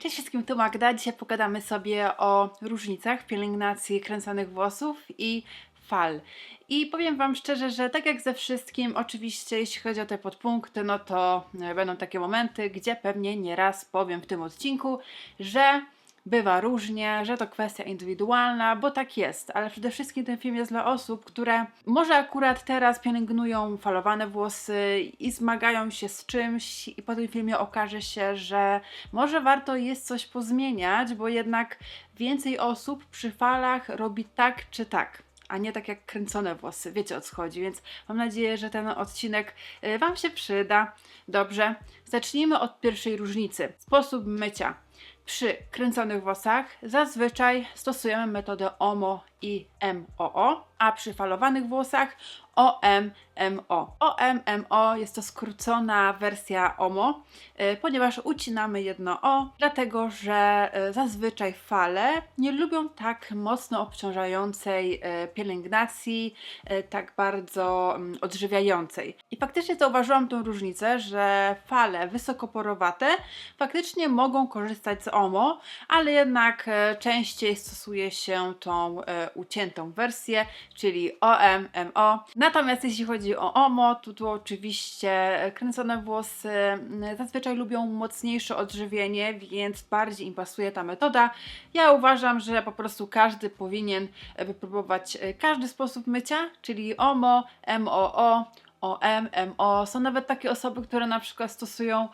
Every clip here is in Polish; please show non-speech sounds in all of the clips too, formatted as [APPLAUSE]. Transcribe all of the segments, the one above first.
Cześć wszystkim, tu Magda. Dzisiaj pogadamy sobie o różnicach pielęgnacji kręconych włosów i fal. I powiem Wam szczerze, że tak jak ze wszystkim, oczywiście jeśli chodzi o te podpunkty, no to e, będą takie momenty, gdzie pewnie nieraz powiem w tym odcinku, że bywa różnie, że to kwestia indywidualna, bo tak jest, ale przede wszystkim ten film jest dla osób, które może akurat teraz pielęgnują falowane włosy i zmagają się z czymś i po tym filmie okaże się, że może warto jest coś pozmieniać, bo jednak więcej osób przy falach robi tak czy tak. A nie tak jak kręcone włosy, wiecie o co chodzi, więc mam nadzieję, że ten odcinek y, Wam się przyda. Dobrze, zacznijmy od pierwszej różnicy. Sposób mycia. Przy kręconych włosach. Zazwyczaj stosujemy metodę OMO i MOO, a przy falowanych włosach OMMO. OMMO jest to skrócona wersja OMO, y, ponieważ ucinamy jedno O, dlatego że y, zazwyczaj fale nie lubią tak mocno obciążającej y, pielęgnacji, tak bardzo mm, odżywiającej. I faktycznie zauważyłam tą różnicę, że fale wysokoporowate faktycznie mogą korzystać z OMO, ale jednak częściej stosuje się tą uciętą wersję, czyli OMMO. Natomiast jeśli chodzi o OMO, to tu oczywiście kręcone włosy mm, zazwyczaj lubią mocniejsze odżywienie, więc bardziej im pasuje ta metoda. Ja uważam, że po prostu każdy powinien e, wypróbować e, każdy sposób mycia, czyli OMO, MOO, OM, MO. Są nawet takie osoby, które na przykład stosują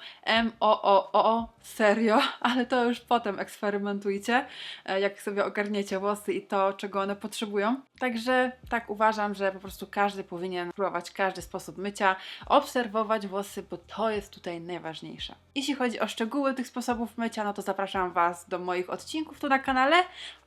MOOO, serio, [LAUGHS] ale to już potem eksperymentujcie, e, jak sobie ogarniecie włosy i to, czego one potrzebują. Także tak uważam, że po prostu każdy powinien próbować każdy sposób mycia, obserwować włosy, bo to jest tutaj najważniejsze. Jeśli chodzi o szczegóły tych sposobów mycia, no to zapraszam Was do moich odcinków tu na kanale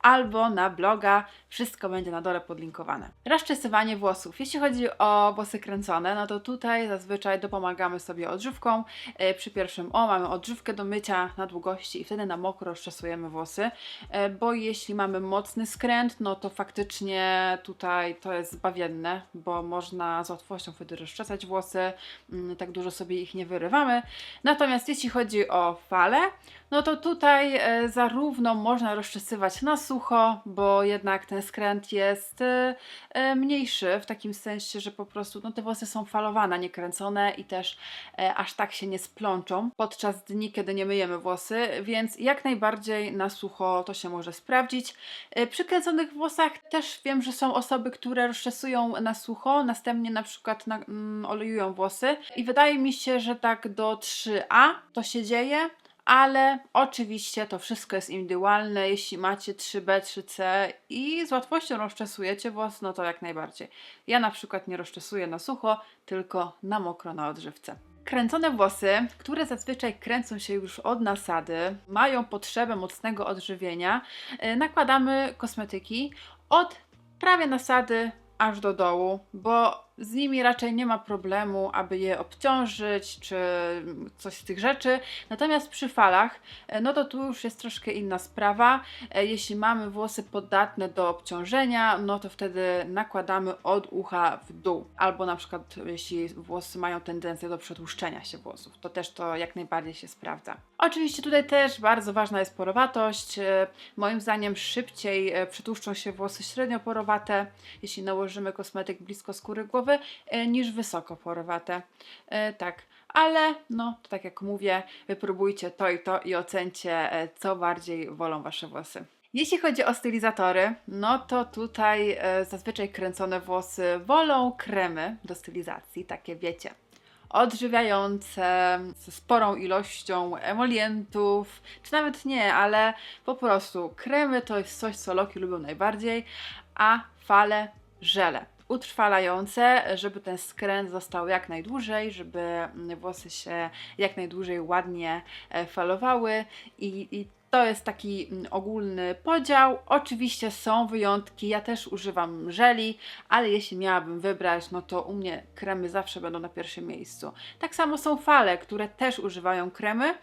albo na bloga. Wszystko będzie na dole podlinkowane. Rozczesywanie włosów. Jeśli chodzi o włosy kręcone, no to tutaj zazwyczaj dopomagamy sobie odżywką. E, Przy pierwszym O mamy odżywkę do mycia na długości i wtedy na mokro rozczesujemy włosy, E, bo jeśli mamy mocny skręt, no to faktycznie tutaj to jest zbawienne, bo można z łatwością wtedy rozczesać włosy, mm, tak dużo sobie ich nie wyrywamy. Natomiast jeśli chodzi o fale, no to tutaj e, zarówno można rozczesywać na sucho, bo jednak ten skręt jest e, e, mniejszy, w takim sensie, że po prostu no, te włosy są falowane, nie kręcone i też e, aż tak się nie splączą podczas dni, kiedy nie myjemy włosy, więc jak najbardziej na sucho to się może sprawdzić. E, Przy kręconych włosach też wiem, że są osoby, które rozczesują na sucho, następnie na przykład na, mm, olejują włosy i wydaje mi się, że tak do 3A to się dzieje, ale oczywiście to wszystko jest indywidualne. Jeśli macie 3B, 3C i z łatwością rozczesujecie włos, no to jak najbardziej. Ja na przykład nie rozczesuję na sucho, tylko na mokro na odżywce. Kręcone włosy, które zazwyczaj kręcą się już od nasady, mają potrzebę mocnego odżywienia, yy, nakładamy kosmetyki od prawie nasady aż do dołu, bo z nimi raczej nie ma problemu, aby je obciążyć czy coś z tych rzeczy. Natomiast przy falach, e, no to tu już jest troszkę inna sprawa. E, Jeśli mamy włosy podatne do obciążenia, no to wtedy nakładamy od ucha w dół. Albo na przykład jeśli włosy mają tendencję do przetłuszczenia się włosów, to też to jak najbardziej się sprawdza. Oczywiście tutaj też bardzo ważna jest porowatość. E, Moim zdaniem szybciej przetłuszczą się włosy średnio porowate, jeśli nałożymy kosmetyk blisko skóry głowy, e, niż wysoko porowate. E, Tak. Ale no, tak jak mówię, wypróbujcie to i to i ocencie, e, co bardziej wolą Wasze włosy. Jeśli chodzi o stylizatory, no to tutaj zazwyczaj kręcone włosy wolą kremy do stylizacji, takie wiecie odżywiające, ze sporą ilością emolientów, czy nawet nie, ale po prostu kremy to jest coś, co loki lubią najbardziej, a fale żele. Utrwalające, żeby ten skręt został jak najdłużej, żeby włosy się jak najdłużej ładnie e, falowały. I, i to jest taki mm, ogólny podział. Oczywiście są wyjątki, ja też używam żeli, ale jeśli miałabym wybrać, no to u mnie kremy zawsze będą na pierwszym miejscu. Tak samo są fale, które też używają kremy.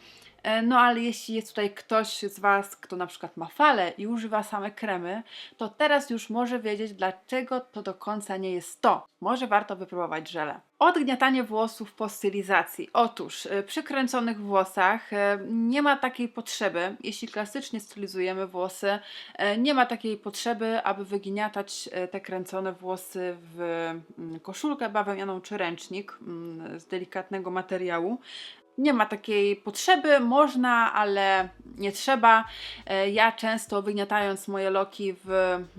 E, No ale jeśli jest tutaj ktoś z Was, kto na przykład ma fale i używa same kremy, to teraz już może wiedzieć, dlaczego to do końca nie jest to. Może warto wypróbować żele. Odgniatanie włosów po stylizacji. Otóż y, przy kręconych włosach y, nie ma takiej potrzeby, jeśli klasycznie stylizujemy włosy, y, nie ma takiej potrzeby, aby wygniatać te kręcone włosy w mm, koszulkę bawełnianą czy ręcznik mm, z delikatnego materiału. Nie ma takiej potrzeby, można, ale nie trzeba. E, Ja często wygniatając moje loki w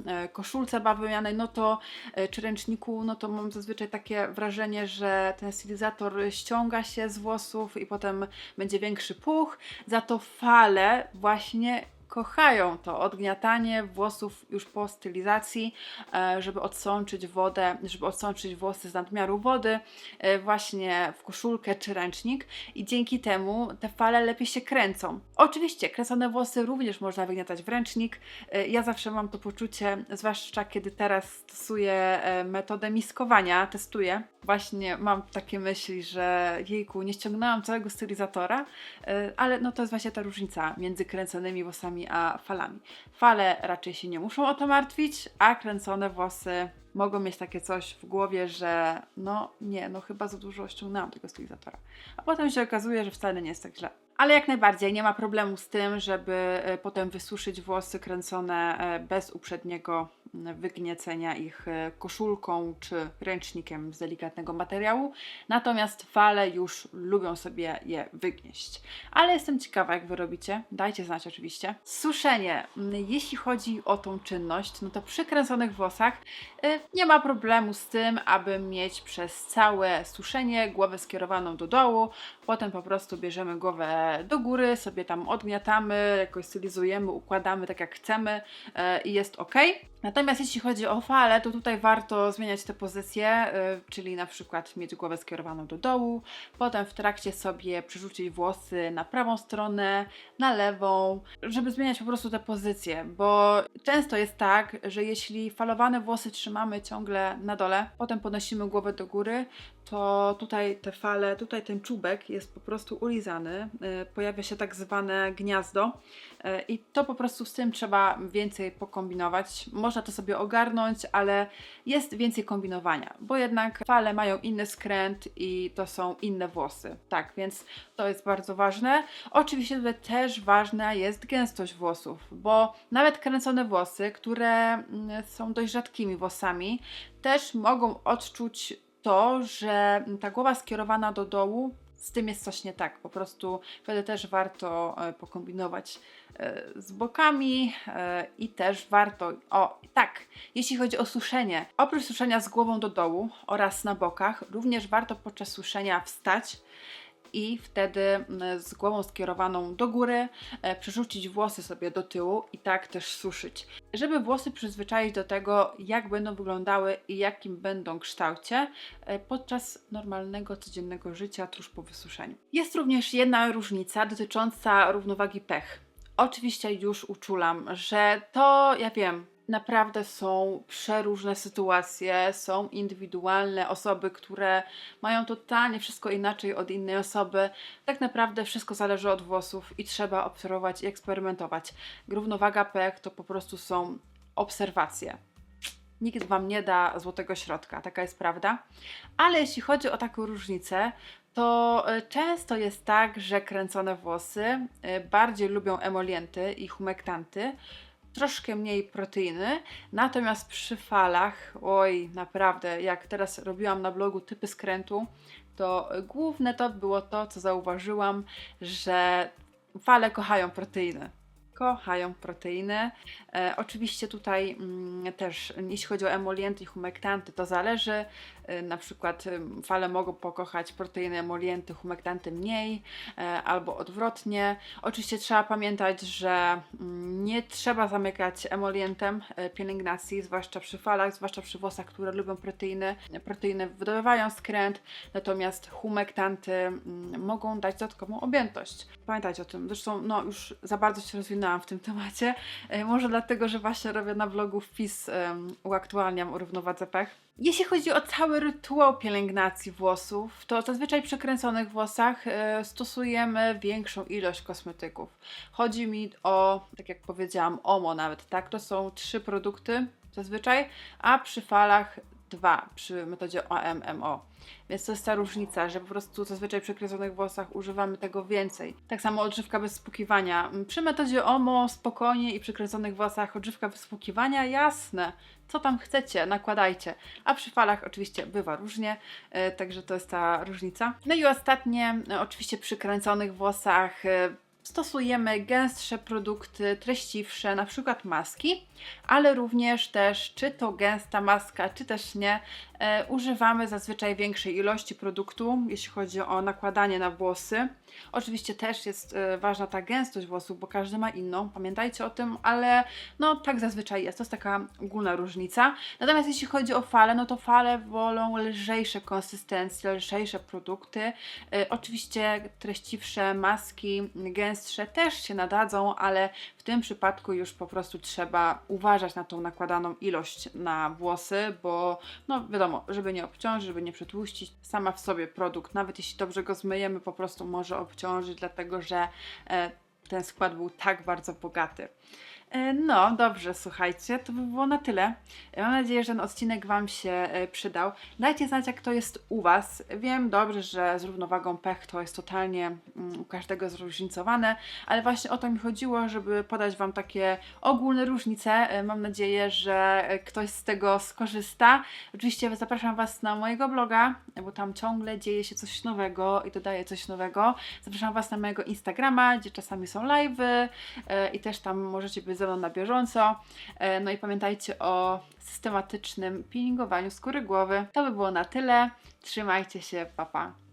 e, koszulce bawełnianej, no to e, czy ręczniku, no to mam zazwyczaj takie wrażenie, że ten stylizator ściąga się z włosów i potem będzie większy puch. Za to fale właśnie kochają to odgniatanie włosów już po stylizacji, e, żeby odsączyć wodę, żeby odsączyć włosy z nadmiaru wody e, właśnie w koszulkę czy ręcznik i dzięki temu te fale lepiej się kręcą. Oczywiście kręcone włosy również można wygniatać w ręcznik. E, Ja zawsze mam to poczucie, zwłaszcza kiedy teraz stosuję e, metodę miskowania, testuję. Właśnie mam takie myśli, że jejku, nie ściągnęłam całego stylizatora, e, ale no to jest właśnie ta różnica między kręconymi włosami a falami. Fale raczej się nie muszą o to martwić, a kręcone włosy mogą mieć takie coś w głowie, że no nie, no chyba za dużo ściągnęłam tego stylizatora. A potem się okazuje, że wcale nie jest tak źle. Ale jak najbardziej nie ma problemu z tym, żeby e, potem wysuszyć włosy kręcone e, bez uprzedniego wygniecenia ich e, koszulką czy ręcznikiem z delikatnego materiału. Natomiast fale już lubią sobie je wygnieść. Ale jestem ciekawa, jak wy robicie. Dajcie znać oczywiście. Suszenie. M, Jeśli chodzi o tą czynność, no to przy kręconych włosach y, nie ma problemu z tym, aby mieć przez całe suszenie głowę skierowaną do dołu. Potem po prostu bierzemy głowę do góry, sobie tam odgniatamy, jakoś stylizujemy, układamy tak jak chcemy y, i jest ok. Natomiast jeśli chodzi o fale, to tutaj warto zmieniać te pozycje, y, czyli na przykład mieć głowę skierowaną do dołu, potem w trakcie sobie przerzucić włosy na prawą stronę, na lewą, żeby zmieniać po prostu te pozycje, bo często jest tak, że jeśli falowane włosy trzymamy ciągle na dole, potem podnosimy głowę do góry, to tutaj te fale, tutaj ten czubek jest po prostu ulizany, y, pojawia się tak zwane gniazdo y, i to po prostu z tym trzeba więcej pokombinować. Można to sobie ogarnąć, ale jest więcej kombinowania, bo jednak fale mają inny skręt i to są inne włosy. Tak, więc to jest bardzo ważne. Oczywiście tutaj też ważna jest gęstość włosów, bo nawet kręcone włosy, które mm, są dość rzadkimi włosami, też mogą odczuć to, że ta głowa skierowana do dołu, z tym jest coś nie tak. Po prostu wtedy też warto e, pokombinować e, z bokami e, i też warto, o tak, jeśli chodzi o suszenie, oprócz suszenia z głową do dołu oraz na bokach, również warto podczas suszenia wstać i wtedy mm, z głową skierowaną do góry e, przerzucić włosy sobie do tyłu i tak też suszyć. Żeby włosy przyzwyczaić do tego, jak będą wyglądały i jakim będą kształcie e, podczas normalnego, codziennego życia tuż po wysuszeniu. Jest również jedna różnica dotycząca równowagi pech. Oczywiście już uczulam, że to, ja wiem, naprawdę są przeróżne sytuacje, są indywidualne osoby, które mają totalnie wszystko inaczej od innej osoby. Tak naprawdę wszystko zależy od włosów i trzeba obserwować i eksperymentować. Równowaga pech to po prostu są obserwacje. Nikt Wam nie da złotego środka, taka jest prawda. Ale jeśli chodzi o taką różnicę, to e, często jest tak, że kręcone włosy e, bardziej lubią emolienty i humektanty, troszkę mniej proteiny, natomiast przy falach, oj, naprawdę, jak teraz robiłam na blogu typy skrętu, to główne to było to, co zauważyłam, że fale kochają proteiny. Kochają proteiny. E, oczywiście tutaj mm, też, jeśli chodzi o emolienty i humektanty, to zależy. E, na przykład fale mogą pokochać proteiny emolienty, humektanty mniej, e, albo odwrotnie. Oczywiście trzeba pamiętać, że mm, nie trzeba zamykać emolientem e, pielęgnacji, zwłaszcza przy falach, zwłaszcza przy włosach, które lubią proteiny. Proteiny wydobywają skręt, natomiast humektanty mm, mogą dać dodatkową objętość. Pamiętajcie o tym. Zresztą no, już za bardzo się w tym temacie. E, Może dlatego, że właśnie robię na blogu wpis, um, uaktualniam o równowadze pech. Jeśli chodzi o cały rytuał pielęgnacji włosów, to zazwyczaj przy kręconych włosach e, stosujemy większą ilość kosmetyków. Chodzi mi o, tak jak powiedziałam, OMO nawet, tak? To są trzy produkty zazwyczaj, a przy falach 2 przy metodzie OMMO. Więc to jest ta różnica, że po prostu zazwyczaj przy kręconych włosach używamy tego więcej. Tak samo odżywka bez spłukiwania. Przy metodzie OMO spokojnie i przy kręconych włosach odżywka bez spłukiwania, jasne. Co tam chcecie, nakładajcie. A przy falach oczywiście bywa różnie, e, także to jest ta różnica. No i ostatnie, e, oczywiście przy kręconych włosach e, stosujemy gęstsze produkty, treściwsze, na przykład maski, ale również też, czy to gęsta maska, czy też nie, używamy zazwyczaj większej ilości produktu, jeśli chodzi o nakładanie na włosy. Oczywiście też jest e, ważna ta gęstość włosów, bo każdy ma inną, pamiętajcie o tym, ale no tak zazwyczaj jest, to jest taka ogólna różnica. Natomiast jeśli chodzi o fale, no to fale wolą lżejsze konsystencje, lżejsze produkty. E, oczywiście treściwsze maski, gęstsze też się nadadzą, ale tym przypadku już po prostu trzeba uważać na tą nakładaną ilość na włosy, bo no wiadomo, żeby nie obciążyć, żeby nie przetłuścić, sama w sobie produkt, nawet jeśli dobrze go zmyjemy, po prostu może obciążyć, dlatego że e, ten skład był tak bardzo bogaty. E, No, dobrze, słuchajcie, to by było na tyle. E, Mam nadzieję, że ten odcinek Wam się e, przydał. Dajcie znać, jak to jest u Was. Wiem dobrze, że z równowagą pech to jest totalnie mm, u każdego zróżnicowane, ale właśnie o to mi chodziło, żeby podać Wam takie ogólne różnice. Mam nadzieję, że ktoś z tego skorzysta. Oczywiście zapraszam Was na mojego bloga, bo tam ciągle dzieje się coś nowego i dodaję coś nowego. Zapraszam Was na mojego Instagrama, gdzie czasami są live'y i też tam możecie być ze mną na bieżąco. E, No i pamiętajcie o systematycznym peelingowaniu skóry głowy. To by było na tyle. Trzymajcie się, pa pa.